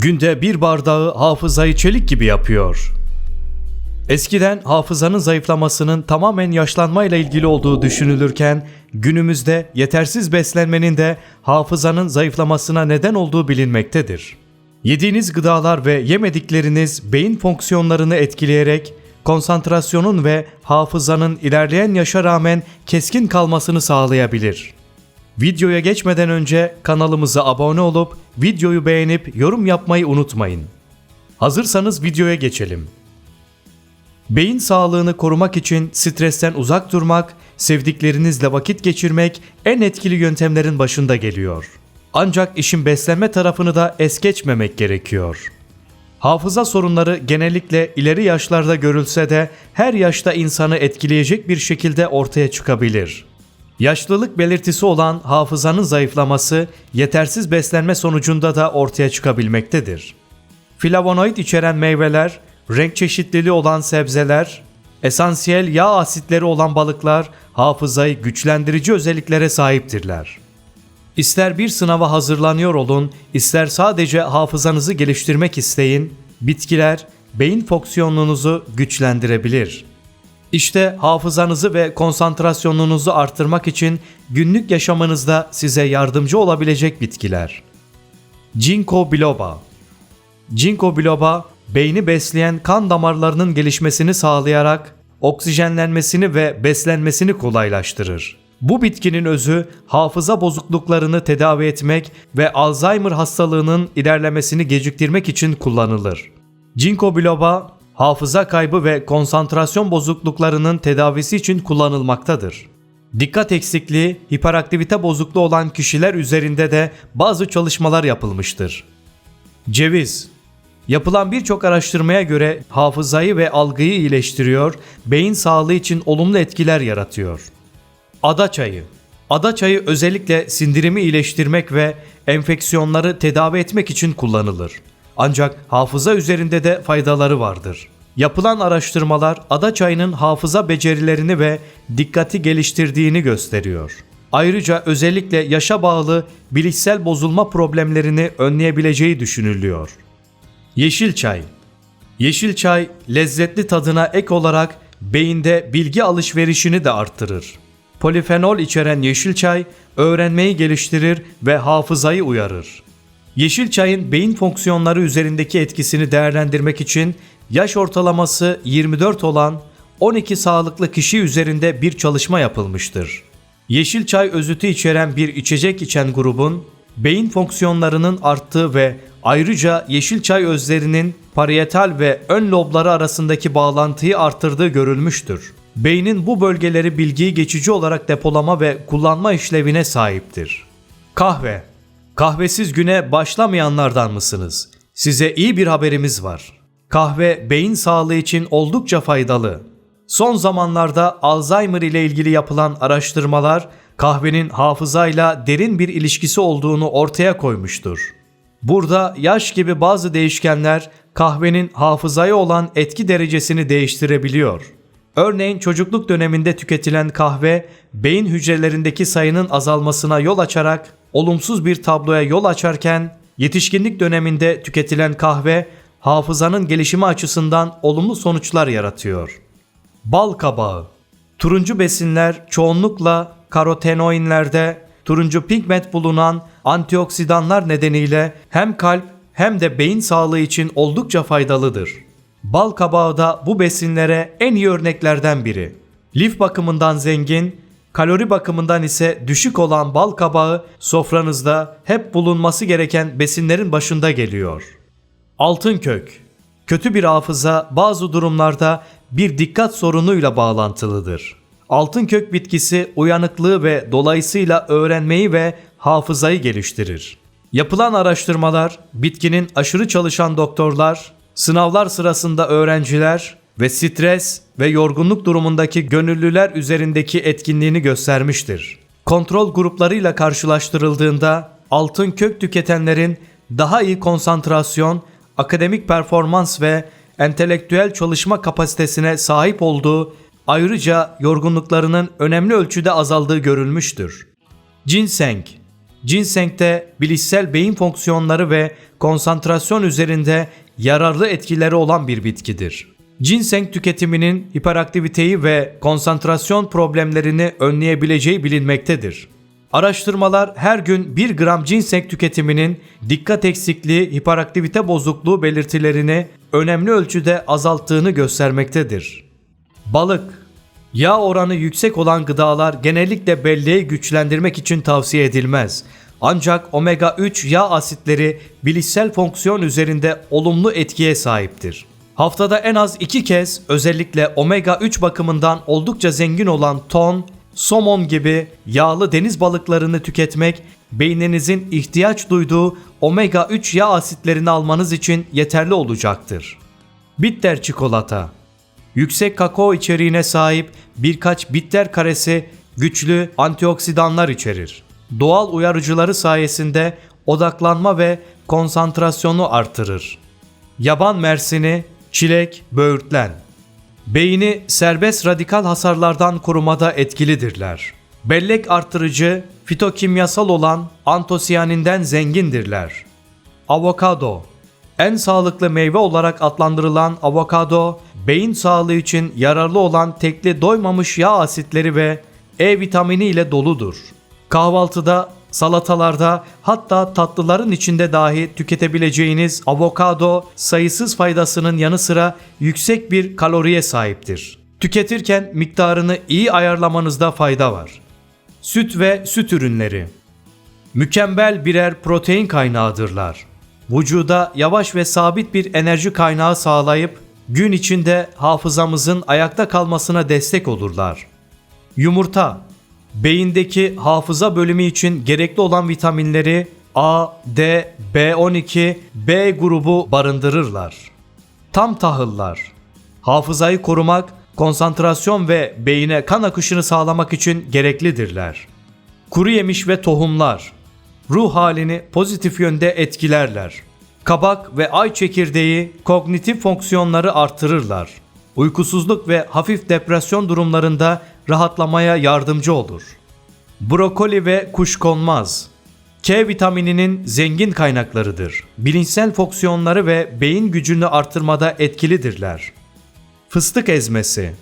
Günde bir bardağı hafızayı çelik gibi yapıyor. Eskiden hafızanın zayıflamasının tamamen yaşlanmayla ilgili olduğu düşünülürken günümüzde yetersiz beslenmenin de hafızanın zayıflamasına neden olduğu bilinmektedir. Yediğiniz gıdalar ve yemedikleriniz beyin fonksiyonlarını etkileyerek konsantrasyonun ve hafızanın ilerleyen yaşa rağmen keskin kalmasını sağlayabilir. Videoya geçmeden önce kanalımıza abone olup videoyu beğenip yorum yapmayı unutmayın. Hazırsanız videoya geçelim. Beyin sağlığını korumak için stresten uzak durmak, sevdiklerinizle vakit geçirmek en etkili yöntemlerin başında geliyor. Ancak işin beslenme tarafını da es geçmemek gerekiyor. Hafıza sorunları genellikle ileri yaşlarda görülse de her yaşta insanı etkileyecek bir şekilde ortaya çıkabilir. Yaşlılık belirtisi olan hafızanın zayıflaması yetersiz beslenme sonucunda da ortaya çıkabilmektedir. Flavonoid içeren meyveler, renk çeşitliliği olan sebzeler, esansiyel yağ asitleri olan balıklar hafızayı güçlendirici özelliklere sahiptirler. İster bir sınava hazırlanıyor olun, ister sadece hafızanızı geliştirmek isteyin, bitkiler beyin fonksiyonunuzu güçlendirebilir. İşte hafızanızı ve konsantrasyonunuzu arttırmak için günlük yaşamınızda size yardımcı olabilecek bitkiler. Ginkgo biloba Ginkgo biloba, beyni besleyen kan damarlarının gelişmesini sağlayarak oksijenlenmesini ve beslenmesini kolaylaştırır. Bu bitkinin özü hafıza bozukluklarını tedavi etmek ve Alzheimer hastalığının ilerlemesini geciktirmek için kullanılır. Ginkgo biloba, hafıza kaybı ve konsantrasyon bozukluklarının tedavisi için kullanılmaktadır. Dikkat eksikliği, hiperaktivite bozukluğu olan kişiler üzerinde de bazı çalışmalar yapılmıştır. Ceviz Yapılan birçok araştırmaya göre hafızayı ve algıyı iyileştiriyor, beyin sağlığı için olumlu etkiler yaratıyor. Ada çayı Ada çayı özellikle sindirimi iyileştirmek ve enfeksiyonları tedavi etmek için kullanılır. Ancak hafıza üzerinde de faydaları vardır. Yapılan araştırmalar ada çayının hafıza becerilerini ve dikkati geliştirdiğini gösteriyor. Ayrıca özellikle yaşa bağlı bilişsel bozulma problemlerini önleyebileceği düşünülüyor. Yeşil çay. Yeşil çay lezzetli tadına ek olarak beyinde bilgi alışverişini de arttırır. Polifenol içeren yeşil çay öğrenmeyi geliştirir ve hafızayı uyarır. Yeşil çayın beyin fonksiyonları üzerindeki etkisini değerlendirmek için yaş ortalaması 24 olan 12 sağlıklı kişi üzerinde bir çalışma yapılmıştır. Yeşil çay özütü içeren bir içecek içen grubun beyin fonksiyonlarının arttığı ve ayrıca yeşil çay özlerinin parietal ve ön lobları arasındaki bağlantıyı artırdığı görülmüştür. Beynin bu bölgeleri bilgiyi geçici olarak depolama ve kullanma işlevine sahiptir. Kahve Kahvesiz güne başlamayanlardan mısınız? Size iyi bir haberimiz var. Kahve beyin sağlığı için oldukça faydalı. Son zamanlarda Alzheimer ile ilgili yapılan araştırmalar kahvenin hafızayla derin bir ilişkisi olduğunu ortaya koymuştur. Burada yaş gibi bazı değişkenler kahvenin hafızaya olan etki derecesini değiştirebiliyor. Örneğin çocukluk döneminde tüketilen kahve beyin hücrelerindeki sayının azalmasına yol açarak olumsuz bir tabloya yol açarken yetişkinlik döneminde tüketilen kahve hafızanın gelişimi açısından olumlu sonuçlar yaratıyor. Bal kabağı Turuncu besinler çoğunlukla karotenoinlerde turuncu pigment bulunan antioksidanlar nedeniyle hem kalp hem de beyin sağlığı için oldukça faydalıdır. Bal kabağı da bu besinlere en iyi örneklerden biri. Lif bakımından zengin, kalori bakımından ise düşük olan bal kabağı sofranızda hep bulunması gereken besinlerin başında geliyor. Altın kök Kötü bir hafıza bazı durumlarda bir dikkat sorunuyla bağlantılıdır. Altın kök bitkisi uyanıklığı ve dolayısıyla öğrenmeyi ve hafızayı geliştirir. Yapılan araştırmalar bitkinin aşırı çalışan doktorlar, sınavlar sırasında öğrenciler ve stres ve yorgunluk durumundaki gönüllüler üzerindeki etkinliğini göstermiştir. Kontrol gruplarıyla karşılaştırıldığında altın kök tüketenlerin daha iyi konsantrasyon, akademik performans ve entelektüel çalışma kapasitesine sahip olduğu ayrıca yorgunluklarının önemli ölçüde azaldığı görülmüştür. Ginseng Ginseng'de bilişsel beyin fonksiyonları ve konsantrasyon üzerinde yararlı etkileri olan bir bitkidir. Ginseng tüketiminin hiperaktiviteyi ve konsantrasyon problemlerini önleyebileceği bilinmektedir. Araştırmalar her gün 1 gram ginseng tüketiminin dikkat eksikliği, hiperaktivite bozukluğu belirtilerini önemli ölçüde azalttığını göstermektedir. Balık Yağ oranı yüksek olan gıdalar genellikle belleği güçlendirmek için tavsiye edilmez. Ancak omega 3 yağ asitleri bilişsel fonksiyon üzerinde olumlu etkiye sahiptir. Haftada en az 2 kez özellikle omega 3 bakımından oldukça zengin olan ton, somon gibi yağlı deniz balıklarını tüketmek beyninizin ihtiyaç duyduğu omega 3 yağ asitlerini almanız için yeterli olacaktır. Bitter çikolata Yüksek kakao içeriğine sahip birkaç bitter karesi güçlü antioksidanlar içerir. Doğal uyarıcıları sayesinde odaklanma ve konsantrasyonu artırır. Yaban mersini, çilek, böğürtlen. Beyni serbest radikal hasarlardan korumada etkilidirler. Bellek artırıcı, fitokimyasal olan antosiyaninden zengindirler. Avokado En sağlıklı meyve olarak adlandırılan avokado, beyin sağlığı için yararlı olan tekli doymamış yağ asitleri ve E vitamini ile doludur. Kahvaltıda, salatalarda hatta tatlıların içinde dahi tüketebileceğiniz avokado sayısız faydasının yanı sıra yüksek bir kaloriye sahiptir. Tüketirken miktarını iyi ayarlamanızda fayda var. Süt ve süt ürünleri mükemmel birer protein kaynağıdırlar. Vücuda yavaş ve sabit bir enerji kaynağı sağlayıp gün içinde hafızamızın ayakta kalmasına destek olurlar. Yumurta beyindeki hafıza bölümü için gerekli olan vitaminleri A, D, B12, B grubu barındırırlar. Tam tahıllar hafızayı korumak, konsantrasyon ve beyine kan akışını sağlamak için gereklidirler. Kuru yemiş ve tohumlar ruh halini pozitif yönde etkilerler. Kabak ve ay çekirdeği kognitif fonksiyonları artırırlar. Uykusuzluk ve hafif depresyon durumlarında rahatlamaya yardımcı olur. Brokoli ve kuşkonmaz K vitamininin zengin kaynaklarıdır. Bilinçsel fonksiyonları ve beyin gücünü artırmada etkilidirler. Fıstık ezmesi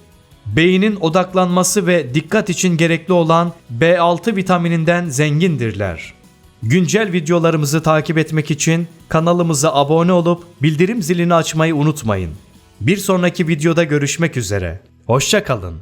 Beynin odaklanması ve dikkat için gerekli olan B6 vitamininden zengindirler. Güncel videolarımızı takip etmek için kanalımıza abone olup bildirim zilini açmayı unutmayın. Bir sonraki videoda görüşmek üzere. Hoşçakalın.